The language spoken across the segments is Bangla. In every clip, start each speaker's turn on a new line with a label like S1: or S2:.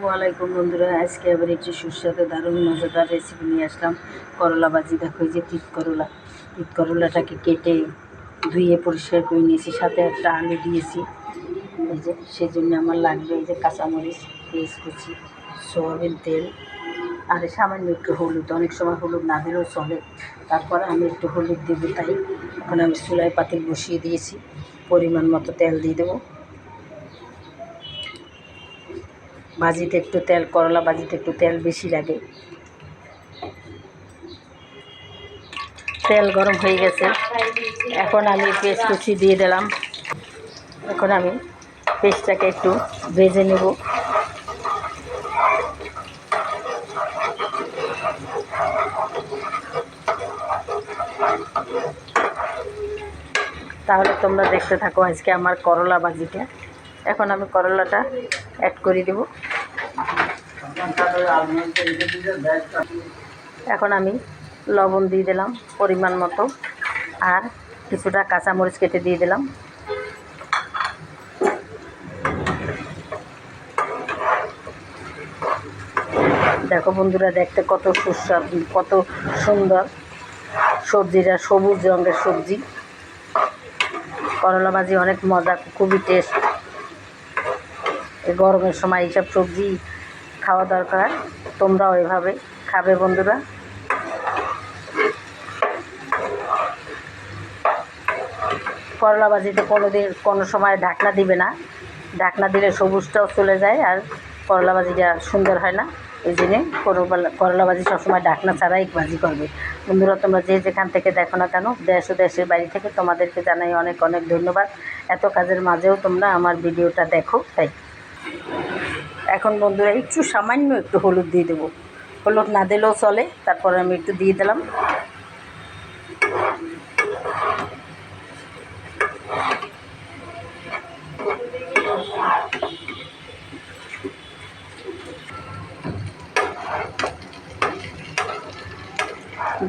S1: আসসালামু বন্ধুরা, আজকে আবার একটু সুস্বাদু, দারুণ, মজাদার রেসিপি নিয়ে আসলাম। করলা ভাজি দেখো যে তিত করলা। তিত করলাটাকে কেটে ধুয়ে পরিষ্কার করে নিয়েছি, সাথে একটা আলু দিয়েছি। এই যে সেই জন্য আমার লাগবে এই যে কাঁচামরিচ, পেঁয়াজ কুচি, সোয়াবিন তেল, আর সামান্য একটু হলুদ। অনেক সময় হলুদ না দিলেও চলে। তারপর আমি একটু হলুদ দেবো তাই। এখন আমি চুলায় পাতিল বসিয়ে দিয়েছি। পরিমাণ মতো তেল দিয়ে দেবো। ভাজিতে একটু তেল, করলা ভাজিতে একটু তেল বেশি লাগে। তেল গরম হয়ে গেছে। এখন আমি পেস্ট কুচি দিয়ে দিলাম। এখন আমি পেস্টটাকে একটু ভেজে নেব। তাহলে তোমরা দেখতে থাকো আজকে আমার করলা ভাজিটা এখন আমি করলাটা অ্যাড করে দেব। এখন আমি লবণ দিয়ে দিলাম পরিমাণ মতো আর কিছুটা কাঁচামরিচ কেটে দিয়ে দিলাম। দেখো বন্ধুরা, দেখতে কত সুস্বাদু, কত সুন্দর। সবজিটা সবুজ রঙের সবজি। করলা ভাজি অনেক মজা, খুবই টেস্ট এই গরমের সময় এইসব সবজি খাওয়া দরকার। তোমরাও এভাবে খাবে বন্ধুরা। করলা ভাজিতে কোনো দিন কোনো সময় ঢাকনা দিবে না। ঢাকনা দিলে সবুজটাও চলে যায় আর করলা ভাজিটা সুন্দর হয় না। এই জন্যে করলা ভাজি সবসময় ঢাকনা ছাড়াই ভাজি করবে। বন্ধুরা, তোমরা যে যেখান থেকে দেখো না কেন, দেশ ও দেশের বাড়ি থেকে তোমাদেরকে জানাই অনেক অনেক ধন্যবাদ। এত কাজের মাঝেও তোমরা আমার ভিডিওটা দেখো, তাই। এখন বন্ধুরা একটু সামান্য একটু হলুদ দিয়ে দেবো। হলুদ না দিলেও চলে, তারপরে আমি একটু দিয়ে দিলাম।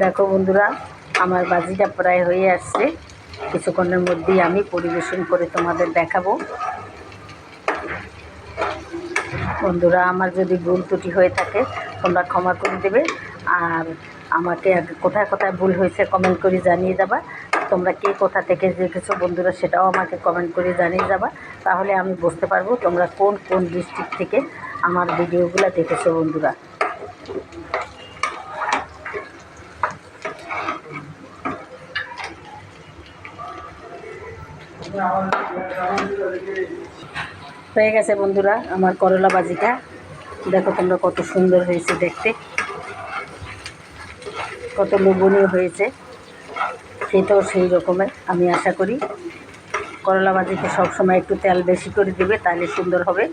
S1: দেখো বন্ধুরা, আমার বাজিটা প্রায় হয়ে আসছে। কিছুক্ষণের মধ্যেই আমি পরিবেশন করে তোমাদের দেখাবো। বন্ধুরা, আমার যদি ভুল ত্রুটি হয়ে থাকে, তোমরা ক্ষমা করে দেবে। আর আমাকে কোথায় কোথায় ভুল হয়েছে কমেন্ট করে জানিয়ে যাবা তোমরা কে কোথা থেকে দেখেছ বন্ধুরা, সেটাও আমাকে কমেন্ট করে জানিয়ে যাবা তাহলে আমি বুঝতে পারব তোমরা কোন কোন ডিস্ট্রিক্ট থেকে আমার ভিডিওগুলো দেখেছ বন্ধুরা। হয়ে গেছে বন্ধুরা আমার করলা বাজিটা। দেখো তোমরা কত সুন্দর হয়েছে দেখতে। কত লোভনীয় হয়েছে। সেটাও সেই রকমের, আমি আশা করি। করলা বাজিতে সবসময় একটু তেল বেশি করে দেবে তাহলে সুন্দর হবে।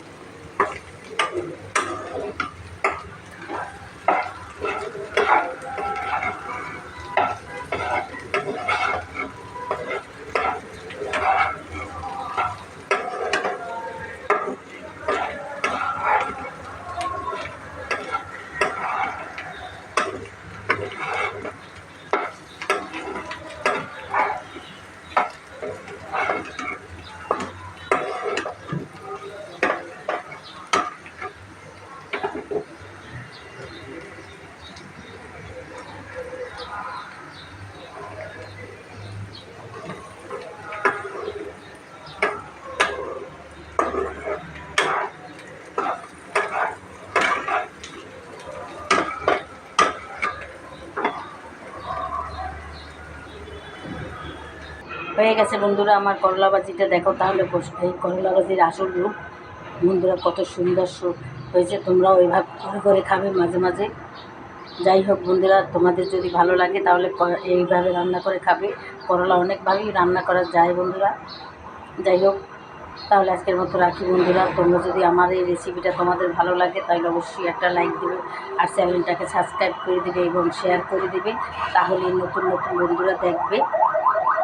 S1: হয়ে গেছে। বন্ধুরা, আমার করলা ভাজিটা দেখো তাহলে এই করলা ভাজির আসল রূপ। বন্ধুরা, কত সুন্দর হয়েছে। তোমরাও এইভাবে করে করে খাবে মাঝে মাঝে। যাই হোক বন্ধুরা, তোমাদের যদি ভালো লাগে তাহলে এইভাবে রান্না করে খাবে। করলা অনেকভাবেই রান্না করা যায় বন্ধুরা। যাই হোক, তাহলে আজকের মতো রাখি বন্ধুরা। তোমরা যদি আমার এই রেসিপিটা তোমাদের ভালো লাগে তাহলে অবশ্যই একটা লাইক দেবে আর চ্যানেলটাকে সাবস্ক্রাইব করে দেবে এবং শেয়ার করে দেবে। তাহলে নতুন নতুন বন্ধুরা দেখবে।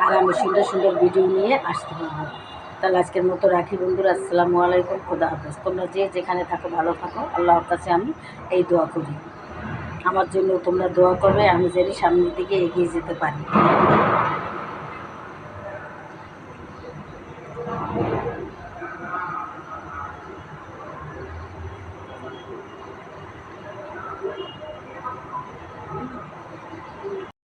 S1: আর আমি সুন্দর সুন্দর ভিডিও নিয়ে আসতে পারব। তাহলে আজকের মতো রাখি বন্ধুরা, আসসালামু আলাইকুম, খোদা হাফেজ। তোমরা যে যেখানে থাকো, ভালো থাকো, আল্লাহর কাছে আমি এই দোয়া করি। আমার জন্য তোমরা দোয়া করবে, আমি যেন সামনের দিকে এগিয়ে যেতে পারি।